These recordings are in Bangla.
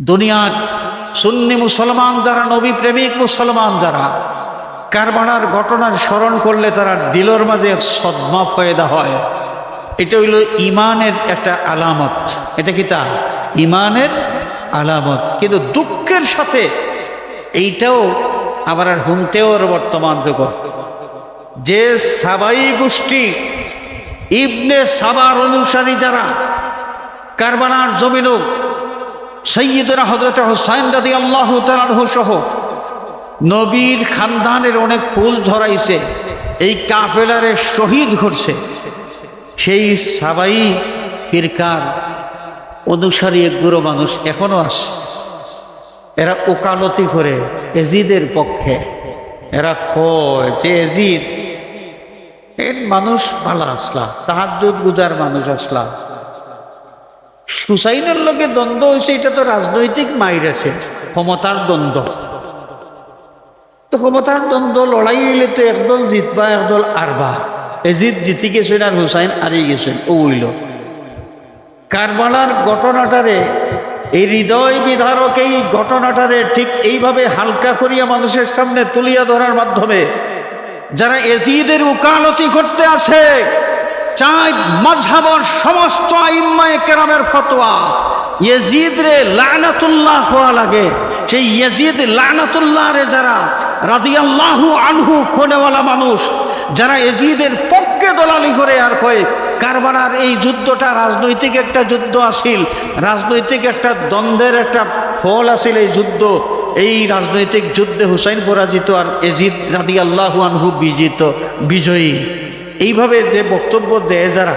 দুনিয়ার সুন্নি মুসলমান যারা, নবী প্রেমিক মুসলমান যারা কারবানার ঘটনার স্মরণ করলে তারা দিলর মাঝে সদমা ফয়দা হয় এটা হইল ইমানের একটা আলামত। এটা কি তা ইমানের আলামত। কিন্তু দুঃখের সাথে এইটাও আবার আর হুমতেও বর্তমান যুগ যে সাবাই গোষ্ঠী, ইবনে সাবার অনুসারী যারা কারবানার জমিনও সৈয়দরা হজরত হোসাইন রাদি আল্লাহ সহ নবীর খানদানের অনেক ফুল ধরাইছে, এই কাফেলারে শহীদ ঘটছে সেই সাবাই ফিরকার অনুসারী একগুলো মানুষ এখনও আছে। এরা ওকালতি করে এজিদের পক্ষে। এরা কয় যে এজিদ, এর মানুষ ভালো আসলা তাহাজুদ গুজার মানুষ আসলা। হুসাইনের লোকে দ্বন্দ্ব হয়েছে এটা তো রাজনৈতিক মাইর আছে। ক্ষমতার দ্বন্দ্ব। তো ক্ষমতার দ্বন্দ্ব, লড়াই হইলে তো একদল জিতবা, একদল আরবা এজিদ জিতি গেছেন আর হুসাইন হারিয়ে গেছেন, ও হইল। কারবালার ঘটনাটারে, এই হৃদয় বিধারক এই ঘটনাটারে ঠিক এইভাবে হালকা করিয়া মানুষের সামনে তুলিয়া ধরার মাধ্যমে, যারা এজিদের উকালতি করতে আছে চাই মাঝহাবর সমস্ত আইম্মায় কেরামের ফতোয়া। ইয়েজিদ রে লানাতুল্লাহ হওয়া লাগে। সেই ইয়েজিদ লানাতুল্লাহ রে যারা রাদিয়াল্লাহু আনহু খোনেওয়ালা মানুষ, যারা এজিদের পক্ষে দলালি করে আর কয় কারবানার এই যুদ্ধটা রাজনৈতিক একটা যুদ্ধ আসিল, রাজনৈতিক একটা দ্বন্দ্বের একটা ফল আসিল এই যুদ্ধ। এই রাজনৈতিক যুদ্ধে হুসাইন পরাজিত আর এজিদ রাদি আল্লাহু আনহু বিজিত, বিজয়ী। এইভাবে যে বক্তব্য দেয় যারা,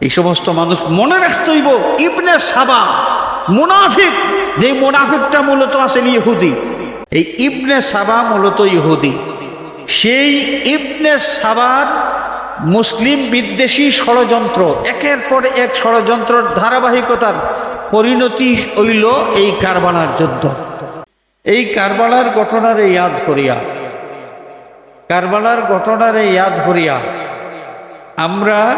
এই সমস্ত মানুষ মনে রাখতে হইব ইবনে সাবা মুনাফিক, যে মুনাফিকটা মূলত আসেন ইহুদি। এই ইবনে সাবা মূলত ইহুদি। সেই ইবনে সাবার মুসলিম বিদ্বেষী ষড়যন্ত্র, একের পর এক ষড়যন্ত্রের ধারাবাহিকতার পরিণতি হইল এই কারবালার যুদ্ধ। এই কারবালার ঘটনারে ইয়াদ করিয়া। কারবালার ঘটনারে ইয়াদ করিয়া আমরা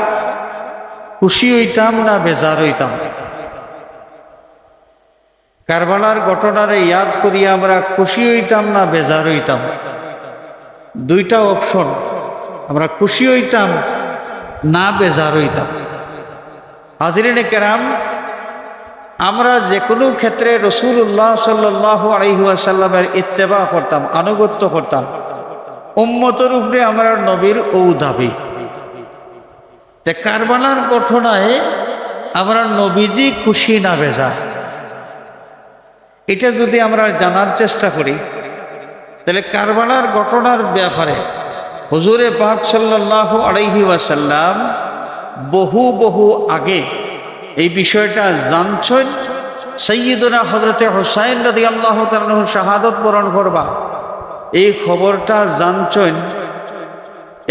খুশি হইতাম না বেজার হইতাম? কারবালার ঘটনারে ইয়াদ করিয়া আমরা খুশি হইতাম না বেজার হইতাম? দুইটা অপশন। আমরা খুশি হইতাম না বেজার হইতাম। হাজরিনে কেরাম, আমরা যে কোনো ক্ষেত্রে রসুল্লাহ সাল্লাহ আলহিহাসাল্লামের ইত্তেবা করতাম, আনুগত্য করতাম। উম্মতর উপরে আমরা নবীর ঔ দাবি। যে কারবালার ঘটনায় আমরা নবীজি খুশি না বেজার। এটা যদি আমরা জানার চেষ্টা করি, তাহলে কারবালার ঘটনার ব্যাপারে হুজুরে পাক সাল্লাহ আলাইহি ওয়াসাল্লাম বহু বহু আগে এই বিষয়টা জানছেন। সৈয়দনা হজরতে হোসাইন রাদি আল্লাহ তালহ শাহাদত বরণ করবা। এই খবরটা জানছেন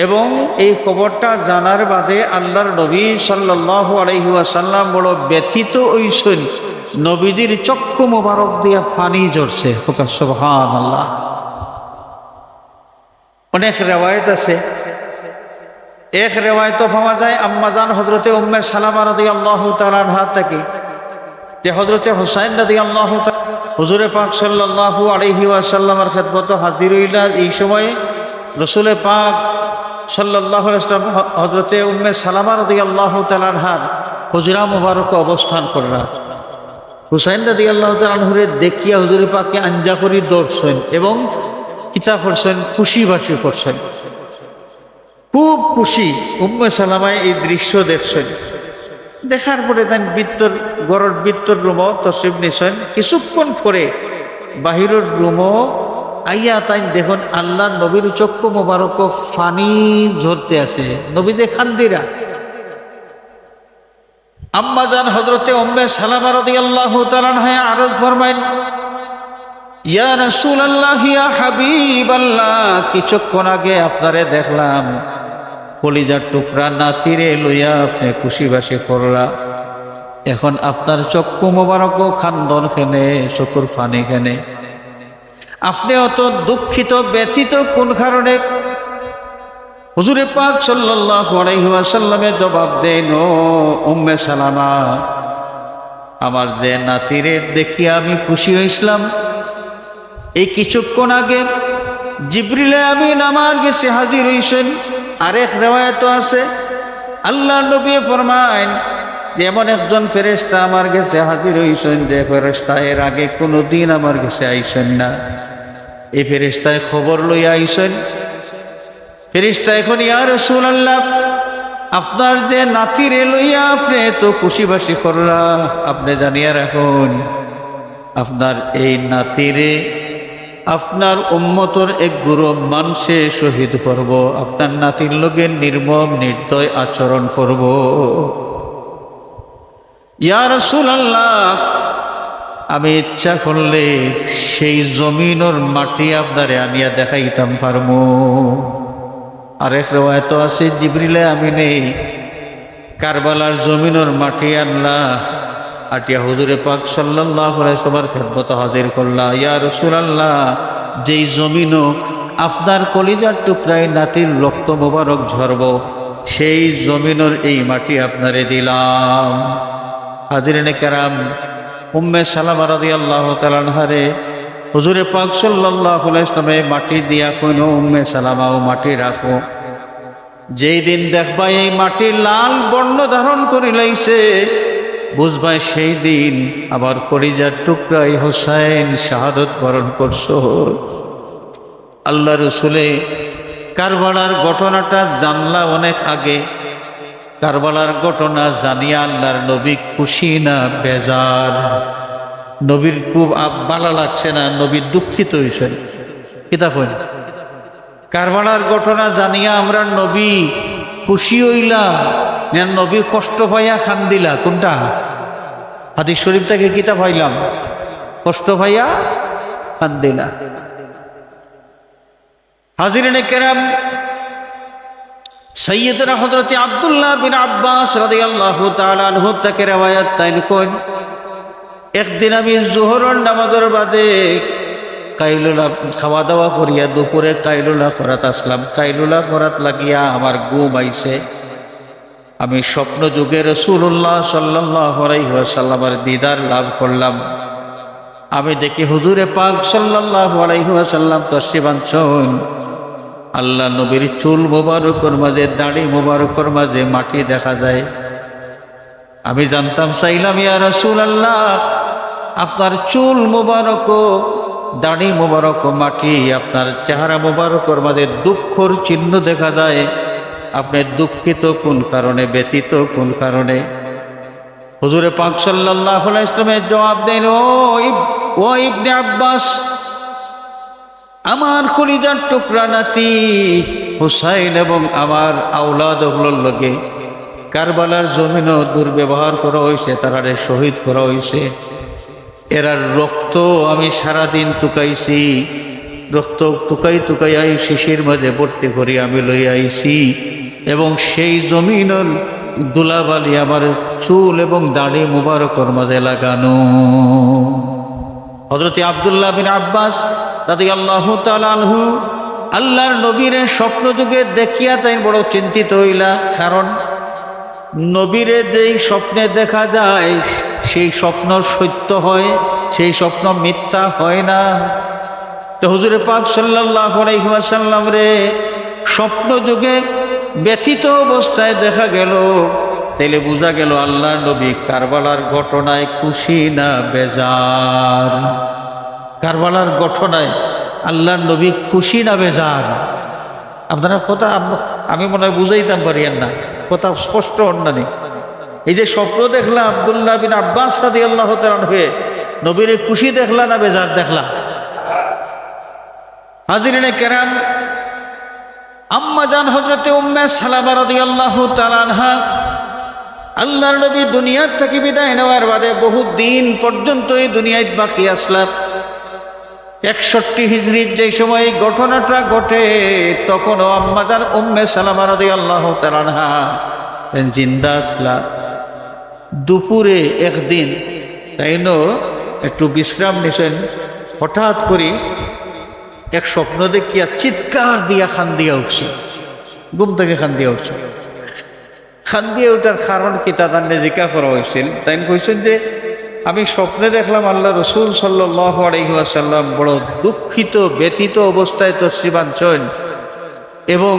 এবং এই খবরটা জানার বাদে আল্লাহর নবী সাল্লাহ আলহি ওয়াসাল্লাম বড় ব্যথিত ওইসন নবীদের চক্ষু মোবারক দিয়া ফানি জড়ছে আল্লাহ অনেক রেওয়ায়ত আছে। এক রেওয়ায়ত পাওয়া যায় আম্মাজান হজরতে উম্মে সালামা রাদি আল্লাহ তালানহা থেকে, যে হজরতে হোসাইন রাদি আল্লাহ হুজুরে পাক সাল্লাহ আলহি ওয়াসাল্লামের খেদমত হাজির হইলা। এই সময়ে রসুলে পাক সাল্লাহ ইসলাম হজরতে উম্মে সালামা রাদি আল্লাহ তালানহার হুজরা মুবারক অবস্থান করলেন হুসাইন রাদি আল্লাহ তালানহুরে দেখিয়া হুজুরে পাককে আঞ্জা করি দৌড়ছেন এবং কিতা করছেন খুশিবাসী করছেন। খুব খুশি উম্মে সালামায় এই দৃশ্য দেখছেন। দেখার পরে তাই বৃত্তর গড়ের বৃত্তর রুমও তসিব নিছেন। কিছুক্ষণ পরে বাহিরের রুমও আইয়া তাই দেখুন আল্লাহ নবীর চক্ষু মোবারক ফানি ঝরতে আছে। নবী দেখান দিরা। আম্মাজান হজরতে ওম্মে সালামা রাদিয়াল্লাহু তাআলা হ্যাঁ আরজ ফরমাইন, ইয়া রসুল আল্লাহ ইয়া হাবিব আল্লাহ কিছুক্ষণ আগে আপনারে দেখলাম। কলিজার টুকরা নাতিরে লইয়া আপনি খুশি খুশিবাসী করলা। এখন আপনার চক্ষু মোবারক খান্দন খেনে চকুর ফানি খেনে। আপনি অত দুঃখিত, ব্যথিত কোন কারণে? হুজুরে পাক ওয়াসাল্লামে জবাব দেন, ও উম্মে সালামা, আমার যে নাতিরে দেখিয়া আমি খুশি হয়েছিলাম এই কিছুক্ষণ আগে জিবরিলে আমিন আমার কাছে হাজির হইছেন। আরেক রেওয়ায়ত আছে। আল্লাহ নবী ফরমাইন যে এমন একজন ফেরেস্তা আমার কাছে হাজির হইছেন যে ফেরেস্তা এর আগে কোনো দিন আমার কাছে আইসেন না। এই ফেরেস্তায় খবর লইয়া আইসেন ফেরিস্তা এখন ইয়ার রসুল আল্লাহ আপনার যে নাতিরে লইয়া আপনি তো খুশিবাসি করলা, আপনি জানিয়া রাখুন, আপনার এই নাতিরে আপনার উম্মতর এক গুরু মানুষে শহীদ করব, আপনার নাতির লোকের নির্মম, নির্দয় আচরণ করব। ইয়া রসুল আমি ইচ্ছা করলে সেই জমিনর মাটি আপনারে আনিয়া দেখাইতাম পারব আরেক রেওয়ায়ত আছে, জিবরিলে আমি নেই কারবালার জমিনর মাটি আনলা। আটিয়া হুজুরে পাক সাল্লাহ সবার খেদমত হাজির করলা, ইয়া রসুল আল্লাহ যেই জমিনও আপনার কলিজার টুকরায় নাতির রক্ত মোবারক ঝরব, সেই জমিনের এই মাটি আপনারে দিলাম। হাজিরিনে কারাম, উম্মে সালামা রাদি আল্লাহ তালানহারে হুজুরে পাক সাল্লাহ ইসলামে মাটি দিয়া কইন, উম্মে সালামাও মাটি রাখো। যেই দিন দেখবা এই মাটি লাল বর্ণ ধারণ করি লাইছে বুঝবাই সেই দিন আবার করিজার টুকরাই হোসাইন শাহাদত বরণ করছ। আল্লাহ রসুলে কারবালার ঘটনাটা জানলা অনেক আগে। কারবালার ঘটনা জানিয়া আল্লাহর নবী খুশি না বেজার। নবীর খুব ভালো লাগছে না নবীর দুঃখিত হয়েছে কিতাব হইল কারবালার ঘটনা জানিয়া আমরা নবী খুশি হইলা নবী কষ্ট পাইয়া খান দিলা, কোনটা? হাদিস শরীফ থেকে কিতাব হইলাম কষ্ট পাইয়া খান দিলা। হাজিরিনে কেরাম সৈয়দরা হজরত আবদুল্লাহ বিন আব্বাস রাদিয়াল্লাহু তাআলা আনহু থেকে রওয়ায়াত তাইন কোন একদিন আমি জোহরের নামাজের বাদে কাইলুলা খাওয়া দাওয়া করিয়া দুপুরে কাইলুলা করাত আসলাম। কাইলুলা করাত লাগিয়া আমার ঘুম আইছে। আমি স্বপ্ন যুগে রসুল্লাহ সাল্লাহ আলাইসাল্লামের দিদার লাভ করলাম। আমি দেখি হুজুরে পাক সাল্লাহ আলাইসাল্লাম তসিবাঞ্চন আল্লাহ নবীর চুল মোবারকর মাঝে, দাড়ি মোবারকর মাঝে মাটি দেখা যায়। আমি জানতাম, চাইলাম, ইয়া রসুল আল্লাহ আপনার চুল মোবারক, দাড়ি মোবারক, মাটি আপনার চেহারা মোবারকর মাঝে দুঃখর চিহ্ন দেখা যায়। আপনি দুঃখিত কোন কারণে, ব্যতীত কোন কারণে? হুজুরে পাক সাল্লাহ ইসলামের জবাব দেন, ও ইব- ও ইবনে আব্বাস, আমার কলিজার টুকরা নাতি হুসাইন এবং আমার আউলাদ হলোর লগে কারবালার জমিনও দুর্ব্যবহার করা হয়েছে তারারে শহীদ করা হয়েছে এরার রক্ত আমি সারাদিন টুকাইছি, রক্ত টুকাই টুকাই শিশির মাঝে ভর্তি করি আমি লই আইছি। এবং সেই জমিনের দুলাবালি আমার চুল এবং দাড়ি মুবারকর মাঝে লাগানো। হজরত আবদুল্লাহ বিন আব্বাস রাদি আল্লাহ তালু আল্লাহর নবীর স্বপ্ন যুগে দেখিয়া তাই বড় চিন্তিত হইলা। কারণ নবীরে যেই স্বপ্নে দেখা যায়, সেই স্বপ্ন সত্য হয়, সেই স্বপ্ন মিথ্যা হয় না। তো হুজুরে পাক সাল্লাহ আলাইসাল্লাম রে, স্বপ্ন যুগে ব্যথিত অবস্থায় দেখা গেল। তাইলে বোঝা গেল আল্লাহ নবী কারবালার ঘটনায় খুশি না বেজার। কারবালার ঘটনায় আল্লাহ নবী খুশি না বেজার। আপনারা কথা আমি মনে হয় বুঝাইতাম পারিয়েন না। কথা স্পষ্ট অন্যানি এই যে স্বপ্ন দেখলাম আবদুল্লাহ বিন আব্বাস রাদি আল্লাহ হয়ে নবীর খুশি দেখলা না বেজার দেখলা? হাজিরিনে কেরাম আম্মা জান হজরতে উম্মে সালামা রাদিয়াল্লাহু তাআলা আনহা, আল্লাহর নবী দুনিয়ার থেকে বিদায় নেওয়ার বাদে বহু দিন পর্যন্ত এই দুনিয়ায় বাকি আসলাম। একষট্টি হিজড়ির যে সময় ঘটনাটা ঘটে, তখনও আম্মাদার উম্মে সালামা রাদিয়াল্লাহু তাআলা আনহা জিন্দা আসলা দুপুরে একদিন তাই একটু বিশ্রাম নিছেন, হঠাৎ করে এক স্বপ্ন দেখিয়া চিৎকার দিয়া খান দিয়া উঠছে। ঘুম থেকে খান দিয়া উঠছে। খান দিয়ে ওঠার কারণ কি তাদের জিজ্ঞা করা হয়েছিল তাই কইছেন যে, আমি স্বপ্নে দেখলাম আল্লাহ রসুল সাল্লাহ আলহিহাসাল্লাম বড় দুঃখিত ব্যতীত অবস্থায় তশ্রিবাঞ্চন এবং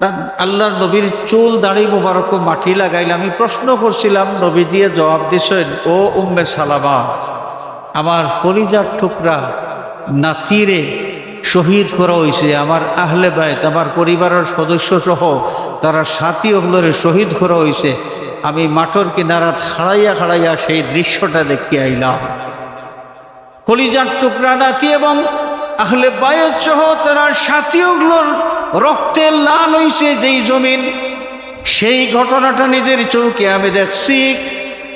তার আল্লাহর নবীর চুল, দাড়ি মুবারক মাটি লাগাইলে আমি প্রশ্ন করছিলাম, নবী দিয়ে জবাব দিছেন ও উম্মে সালামা, আমার পরিজার টুকরা নাতিরে শহীদ করা হয়েছে, আমার আহলে বায়ত আমার পরিবারের সদস্য সহ তারা সাথী অগ্লরে শহীদ করা হয়েছে। আমি মাঠর কিনারাত খাড়াইয়া খাড়াইয়া সেই দৃশ্যটা দেখতে আইলাম। কলিজার টুকরা নাতি এবং আহলে বায়ত সহ তারা সাথীগুলোর রক্তে লাল হইছে যেই জমিন। সেই ঘটনাটা নিজের চৌকে আমি দেখছি।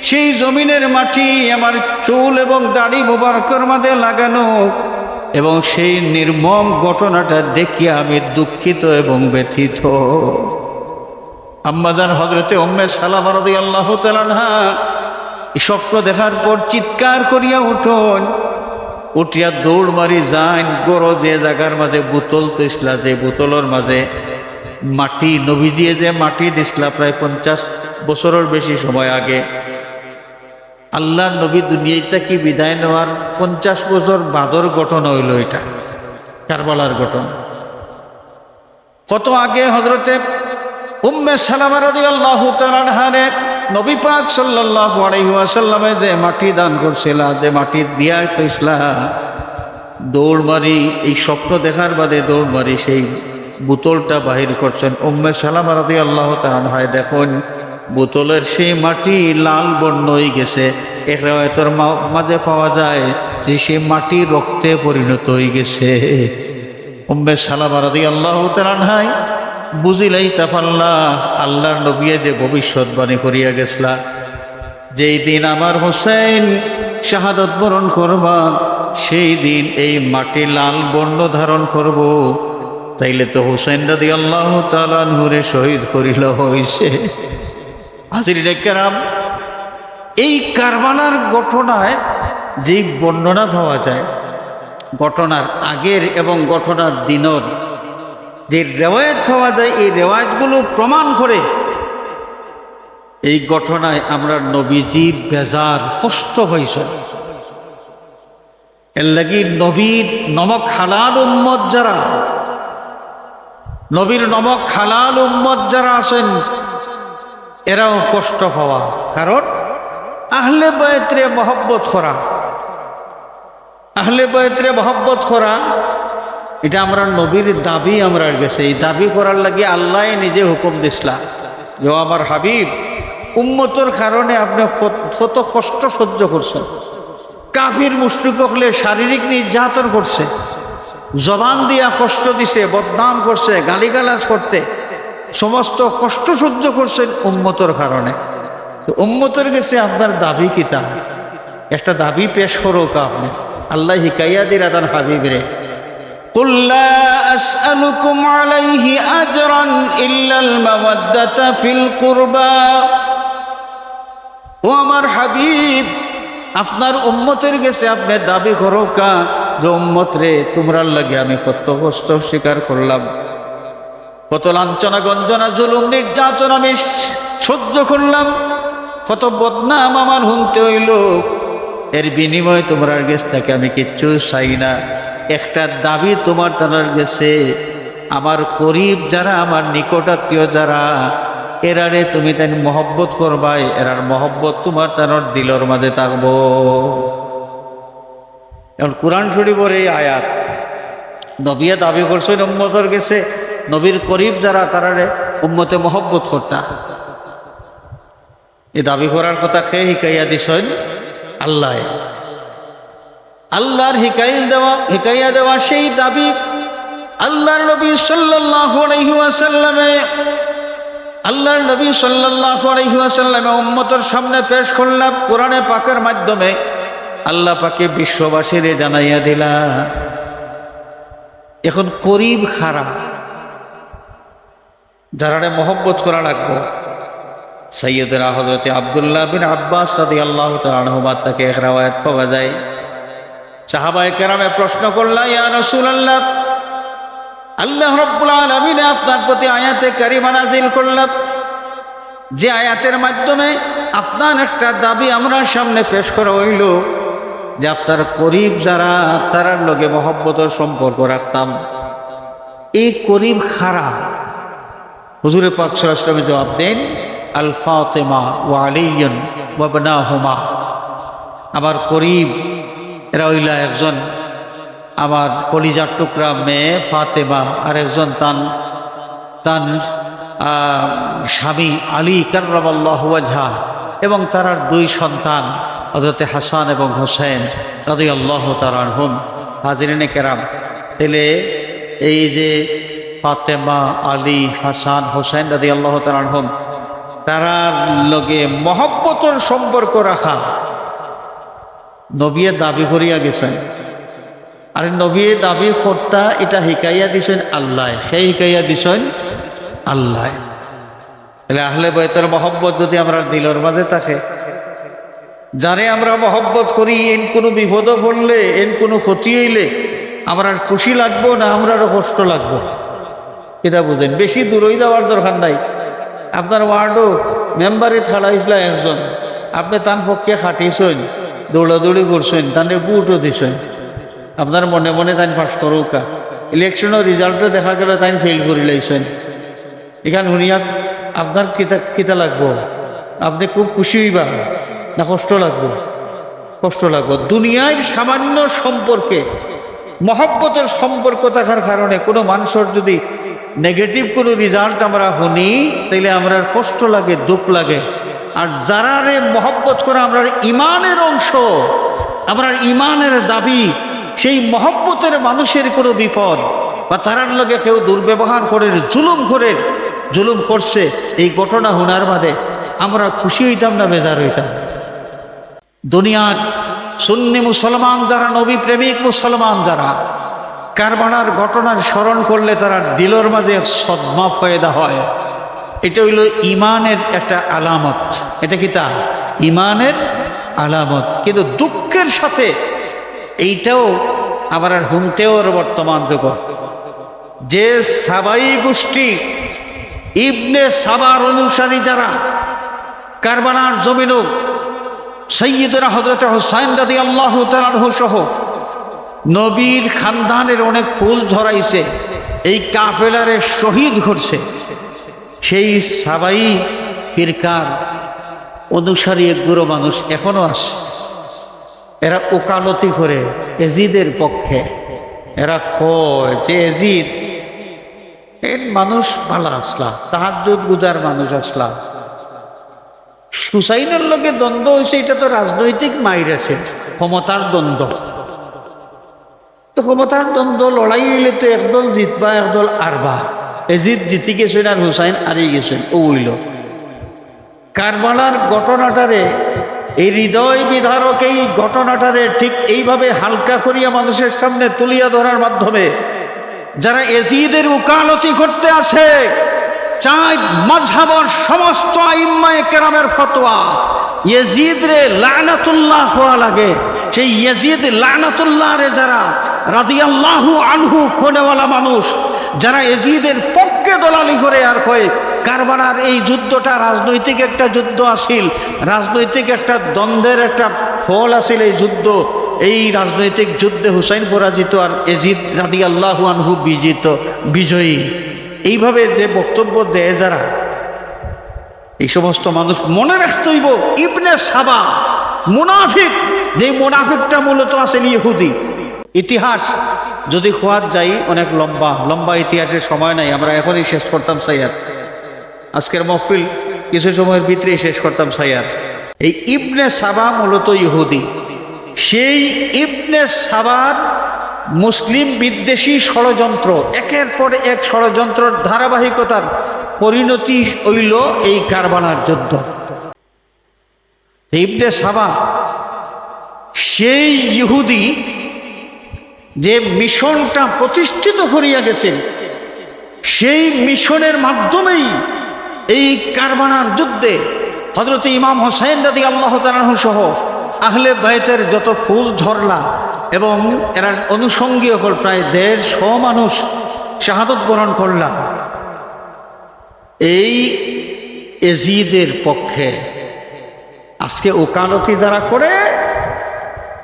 সেই জমিনের মাটি, আমার চুল এবং দাড়ি মোবারকর মাঝে লাগানো। এবং সেই নির্মম ঘটনাটা দেখিয়ে আমি দুঃখিত এবং ব্যথিত। আম্মাজান হজরতে ওম্মে সালাম রদি আল্লাহ তালানহা স্বপ্ন দেখার পর চিৎকার করিয়া উঠোন। উঠিয়া দৌড় মারি যান গড় যে জায়গার মাঝে, বোতল দিসলা যে বোতলের মাঝে মাটি, নবী দিয়ে যে মাটি দিসলা প্রায় পঞ্চাশ বছরের বেশি সময় আগে। আল্লাহ নবী দুনিয়াটা কি বিদায় নেওয়ার পঞ্চাশ বছর বাদর ঘটনা হইল এটা? কারবালার ঘটনা কত আগে হজরতে উম্মে সালামা রাদিয়াল্লাহু তাআলা হারে নবী পাক সাল্লাল্লাহু আলাইহি ওয়াসাল্লামে যে মাটি দান করছিল, যে মাটি দিয়া তৈসলা, দৌড় মারি, এই স্বপ্ন দেখার বাদে দৌড় মারি, সেই বোতলটা বাহির করছেন। উম্মে সালামা রাদিয়াল্লাহু তাআলা হয় দেখুন বোতলের সেই মাটি লাল বর্ণ হয়ে গেছে। এক রেওয়ায়তের মাঝে পাওয়া যায় যে সেই মাটি রক্তে পরিণত হয়ে গেছে। উম্মে সালামা রাদিয়াল্লাহু তাআলা হয় বুঝিলাই তাফাল্লাহ আল্লাহর নবিয়ে যে ভবিষ্যৎবাণী করিয়া গেছলা। যেই দিন আমার হোসেন শাহাদত বরণ করবা, সেই দিন এই মাটি লাল বর্ণ ধারণ করব। তাইলে তো হোসেন দাদি আল্লাহ তালানহুরে শহীদ করিল হইছে। হাজির কেরাম, এই কারবালার ঘটনায় যেই বর্ণনা পাওয়া যায়, ঘটনার আগের এবং ঘটনার দিনের, যে রেওয়ায়ত পাওয়া যায়, এই রেওয়ায়তগুলো প্রমাণ করে এই ঘটনায় আমরা নবীজি বেজার, কষ্ট হয়েছে এর লাগি নবীর নমক হালাল উম্মত যারা, নবীর নমক হালাল উম্মত যারা আছেন এরাও কষ্ট পাওয়া। কারণ আহলে বয়ত্রে মহব্বত করা। আহলে বয়ত্রে মহব্বত করা, এটা আমরা নবীর দাবি আমরা গেছে। এই দাবি করার লাগে আল্লাহ নিজে হুকুম দিসলা। যে আমার হাবিব, উম্মতর কারণে আপনি কত কষ্ট সহ্য করছেন। কাফির মুশ্রিক হলে শারীরিক নির্যাতন করছে। জবান দিয়া কষ্ট দিছে, বদনাম করছে, গালিগালাজ করতে। সমস্ত কষ্ট সহ্য করছেন উম্মতর কারণে। উম্মতের গেছে আপনার দাবি কিতা একটা দাবি পেশ করুক আপনি। আল্লাহ হিকাইয়াদির আদান হাবিবরে। কুল্লা আসআলুকুম আলাইহি আজরান ইল্লাল মাওয়াদ্দাতা ফিল কুরবা। ও আমার হাবিব, আপনার উম্মতের গেছে আপনি দাবি করো কা যে উম্মত রে তোমরা লাগে আমি কত কষ্ট স্বীকার করলাম। কত লাঞ্ছনা গঞ্জনা, জুলুম, নির্যাতন আমি সহ্য করলাম। কত বদনাম আমার হুনতে হইল। এর বিনিময়ে তোমরার গেছ থেকে আমি কিচ্ছু চাই না। একটা দাবি তোমার তার গেছে, আমার করিব যারা, আমার নিকটাত্মীয় যারা, এরারে তুমি তাই মহব্বত করবাই, এরার মহব্বত তোমার তার দিলর মাঝে থাকব। এখন কোরআন শরীফর এই আয়াত নবিয়া দাবি করছেন, উম্মতর গেছে নবীর করিব যারা, তারারে উম্মতে মহব্বত করতা। এই দাবি করার কথা খেয়ে হিকাইয়া দিছেন? আল্লাহ। আল্লাহর হিকাইল দেওয়া, হিকাইয়া দেওয়া সেই দাবি আল্লাহর নবী ওয়াসাল্লামে, আল্লাহর নবী ওয়াসাল্লামে উম্মতের সামনে পেশ করলাম কোরআনে পাকের মাধ্যমে। আল্লাহ পাকে বিশ্ববাসীরে জানাইয়া দিলা এখন করিব খারা যারারে মহব্বত করা লাগবো। সৈয়দরা হজরতে আবদুল্লাহ বিন আব্বাস রাদি আল্লাহ তালহবাদ তাকে এক রাওয়ায়ত পাওয়া যায়। সাহাবায় কেরামে প্রশ্ন করলাম ইয়া রসুল আল্লাহ আল্লাহ রব্বুল আলমিনে আপনার প্রতি আয়াতে কারিমা নাজিল করলাম। যে আয়াতের মাধ্যমে আপনার একটা দাবি আমরা সামনে পেশ করা হইল, যে আপনার করিব যারা, তারার লগে মহব্বতের সম্পর্ক রাখতাম। এই করিব খারা হুজুরে পাক সাল্লামে জবাব দেন আল ফাতেমা আলিয়ন ওয়াবনা হুমা আমার করিম, এরা হইলা একজন। আমার কলিজার টুকরা মেয়ে ফাতেমা আর একজন তান তান স্বামী আলী কার্রাবাল্লাহ ওয়াজহা এবং তারার দুই সন্তান হজরতে হাসান এবং হোসেন রাদি আল্লাহ তারার হুম হাজিরিনে কেরাম তেলে এই যে ফাতেমা আলী হাসান হোসেন রাদি আল্লাহ তারার হুম তারার লগে মহব্বতর সম্পর্ক রাখা। নবিয়ে দাবি করিয়া গেছেন। আর নবী দাবি কর্তা এটা শিকাইয়া দিছেন আল্লাহ, সেই শিকাইয়া দিছেন আল্লাহ। তাহলে আহলে বয়তের মহব্বত যদি আমরা দিলর মাঝে থাকে, যারে আমরা মহব্বত করি, এন কোনো বিপদ পড়লে, এন কোনো ক্ষতি হইলে, আমরা আর খুশি লাগবো না, আমরা আরও কষ্ট লাগবো এটা বুঝেন। বেশি দূরই যাওয়ার দরকার নাই। আপনার ওয়ার্ডও মেম্বারে ছাড়াইছিল একজন। আপনি তার পক্ষে খাটিয়েছেন দৌড়াদৌড়ি করছেন তাদের বুটও দিছেন। আপনার মনে মনে তাই পাস করুকা ইলেকশনের রেজাল্টে দেখা গেল তাই ফেল করে লাইছেন। এখান শুনিয়া আপনার কিতা কিতা লাগবো? আপনি খুব খুশি হইবা না কষ্ট লাগবো? কষ্ট লাগবো। দুনিয়ার সামান্য সম্পর্কে, মহব্বতের সম্পর্ক থাকার কারণে কোনো মানুষের যদি নেগেটিভ কোনো রেজাল্ট আমরা শুনি তাইলে আমরা কষ্ট লাগে, দুঃখ লাগে। আর যারা রে মহব্বত করে আমরা ইমানের অংশ আমরা ইমানের দাবি, সেই মহব্বতের মানুষের কোনো বিপদ। বা তারার লগে কেউ দুর্ব্যবহার করে, জুলুম করে, জুলুম করছে, এই ঘটনা হুনার বাদে আমরা খুশি হইতাম না, বেজার হইতাম। দুনিয়ার সুন্নি মুসলমান যারা, নবী প্রেমিক মুসলমান যারা কারবানার ঘটনার স্মরণ করলে তারা দিলর মাঝে সদমা ফয়দা হয়। এটা হইল ইমানের একটা আলামত। এটা কি তা ইমানের আলামত। কিন্তু দুঃখের সাথে এইটাও আবার আর হুমতেও বর্তমান যুগ যে সাবাই গোষ্ঠী, ইবনে সাবার অনুসারী যারা কারবানার জমিনও সৈয়দরা হজরত হোসাইন রাদি আল্লাহ তালাহ সহ নবীর খানদানের অনেক ফুল ধরাইছে, এই কাফেলারে শহীদ ঘটছে সেই সাবাই ফিরকার অনুসারী একগুলো মানুষ এখনও আসে এরা ওকালতি করে এজিদের পক্ষে। এরা কয় যে এজিদ এর মানুষ ভালো আসলা তাহাজুদ গুজার মানুষ আসলা। হুসাইনের লোকে দ্বন্দ্ব হয়েছে এটা তো রাজনৈতিক মাইর আছে, ক্ষমতার দ্বন্দ্ব। তো ক্ষমতার দ্বন্দ্ব লড়াই হইলে তো একদল জিতবা, একদল আরবা এজিদ জিতি গেছেন আর হুসাইন হারিয়ে গেছেন, ও উইল কারবালার ঘটনাটারে, এই হৃদয় বিধারক এই ঘটনাটারে ঠিক এইভাবে হালকা করিয়া মানুষের সামনে তুলিয়া ধরার মাধ্যমে, যারা এজিদের উকালতি করতে আছে চাই মজহাবর সমস্ত আইম্মায় কেরামের ফতোয়া। ইয়েজিদ রে লানাতুল্লাহ হওয়া লাগে। সেই ইয়েজিদ লানাতুল্লাহ রে যারা রাদিয়াল্লাহু আনহু কোনেওয়ালা মানুষ, যারা এজিদের পক্ষে দলালি করে আর কয় কারবানার এই যুদ্ধটা রাজনৈতিক একটা যুদ্ধ আসিল রাজনৈতিক একটা দ্বন্দ্বের একটা ফল আসিল এই যুদ্ধ। এই রাজনৈতিক যুদ্ধে হুসাইন পরাজিত আর এজিদ রাদি আল্লাহু আনহু বিজিত, বিজয়ী। এইভাবে যে বক্তব্য দেয় যারা, এই সমস্ত মানুষ মনে রাখতে হইব, ইবনে সাবা মুনাফিক। যে মুনাফিকটা মূলত আছে ইহুদি। ইতিহাস, যদি খোয়ার যাই, অনেক লম্বা লম্বা ইতিহাসের সময় নাই, আমরা এখনই শেষ করতাম সাইয়ার আজকের মহফিল কিছু সময়ের ভিতরেই শেষ করতাম সাইয়ার এই ইবনে সাবা মূলত ইহুদি। সেই ইবনে সাবার মুসলিম বিদ্বেষী ষড়যন্ত্র, একের পর এক ষড়যন্ত্রের ধারাবাহিকতার পরিণতি হইল এই কারবানার যুদ্ধ। ইবনে সাবা, সেই ইহুদি যে মিশনটা প্রতিষ্ঠিত করিয়া গেছেন সেই মিশনের মাধ্যমেই এই কারবানার যুদ্ধে হজরত ইমাম হোসেন রাদি আল্লাহ তালাহ সহ আহলে বাইতের যত ফুল ধরলা এবং এরা অনুষঙ্গী হল প্রায় দেড়শো মানুষ শাহাদত বরণ করলা, এই এজিদের পক্ষে আজকে ওকালতি যারা করে,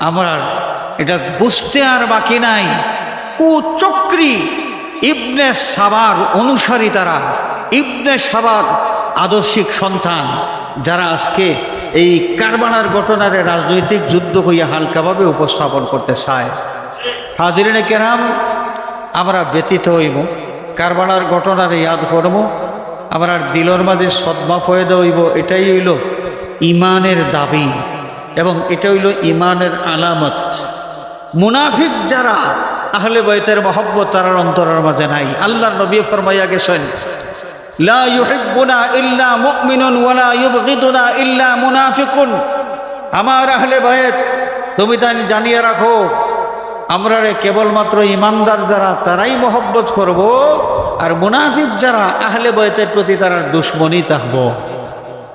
আমরা এটা বুঝতে আর বাকি নাই। কুচক্রী ইবনে সাবার অনুসারী তারা, ইবনে সাবার আদর্শিক সন্তান যারা আজকে এই কারবানার ঘটনার রাজনৈতিক যুদ্ধ হইয়া হালকাভাবে উপস্থাপন করতে চায়। হাজিরিনে কেরাম, আমরা ব্যতীত হইব। কারবানার ঘটনার ইয়াদ করব। আমরা দিলর মাঝে সদ্মা ফয়েদা হইব। এটাই হইল ইমানের দাবি এবং এটা হইল ইমানের আলামত। মুনাফিক যারা, আহলে বৈতের মহব্বত তারার অন্তরের মাঝে নাই। আল্লাহ নবী ফরমাইয়া গেছেন লা ইউহিব্বুনা ইল্লা মুমিনুন ওয়ালা ইউবগিদুনা ইল্লা মুনাফিকুন। আমার আহলে বাইত, তুমি তা জানিয়ে রাখো, আমরা রে কেবলমাত্র ইমানদার যারা, তারাই মহব্বত করব, আর মুনাফিক যারা, আহলে বয়তের প্রতি তারা দুশ্মনী থাকব।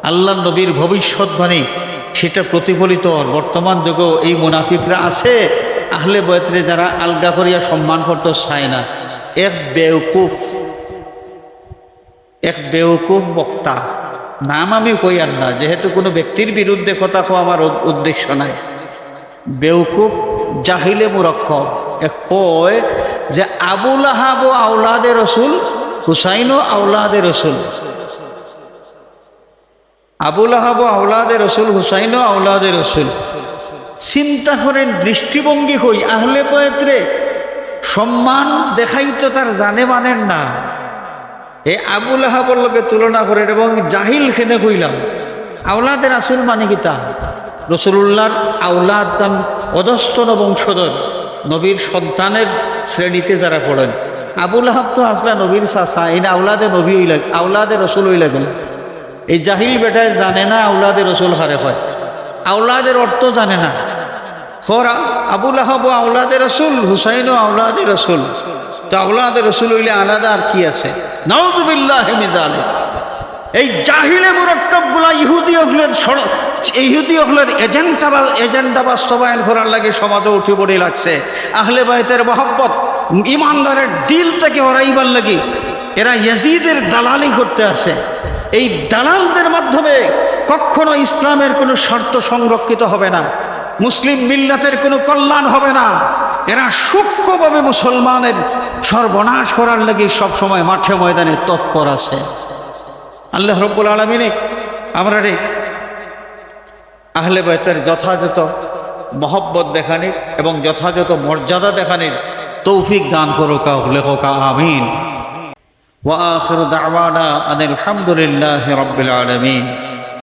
আল্লাহ নবীর ভবিষ্যৎবাণী সেটা প্রতিফলিত। বর্তমান যুগেও এই মুনাফিকরা আছে, আহলে বয়তরে যারা আলগা করিয়া সম্মান করতে চায় না। এক বেউকুফ। এক বেউকুফ বক্তা। নাম আমি কই আর না, যেহেতু কোনো ব্যক্তির বিরুদ্ধে কথা কোয়া আমার উদ্দেশ্য নাই। বেউকুফ জাহিলে মুরক্কব, এক কয় যে আবুল আহাব ও আউলাদে রসুল, হুসাইন ও আউলাদে রসুল। আবুল আহাব ও আউলাদে রসুল, হুসাইন ও আউলাদে রসুল। চিন্তা করেন, দৃষ্টিভঙ্গি হই আহলে পয়েত্রে সম্মান দেখাই তো তার জানে মানেন না। এই আবুল আহাবর লোকে তুলনা করেন এবং জাহিল খেনে কইলাম। আউলাদের আসল মানে কি তা? রসুল্লাহর আউলাদ তান অধস্তন বংশধর নবীর সন্তানের শ্রেণীতে যারা পড়েন। আবুল আহাব তো আসলে নবীর চাষা এই আউলাদে নবী হইলা আউলাদে রসুল হইলা গেল এই জাহিল বেটায় জানে না আউলাদে রসুল হারে হয়। আউলাদের অর্থ জানে না। খর আবুল আহাব আউলাদে রসুল, হুসাইন আউলাদে রসুল। তো আউলাদে রসুল হইলে আলাদা আর কি আছে? এই জাহিলে মুরক্কবগুলা ইহুদি অখলের ইহুদি অখলের এজেন্ডা এজেন্ডা বাস্তবায়ন করার লাগে সমাজে উঠে পড়ে লাগছে। আহলে বাইতের মহব্বত, ইমানদারের দিল থেকে হরাইবার লাগি এরা ইয়াজিদের দালালি করতে আসে। এই দালালদের মাধ্যমে কখনো ইসলামের কোনো শর্ত সংরক্ষিত হবে না, মুসলিম মিল্লাতের কোনো কল্যাণ হবে না। এরা সূক্ষ্মভাবে মুসলমানের সর্বনাশ করার লাগি সবসময় মাঠে ময়দানে তৎপর আছে। আল্লাহ রব্বুল আলমিনে আমরা রে আহলে বয়তের যথাযথ মহব্বত দেখানির এবং যথাযথ মর্যাদা দেখানির তৌফিক দান করুকা, লেখকা, আমিন। ওয়া আখির দাওয়ানা আনিল হামদুলিল্লাহি রাব্বিল আলামিন।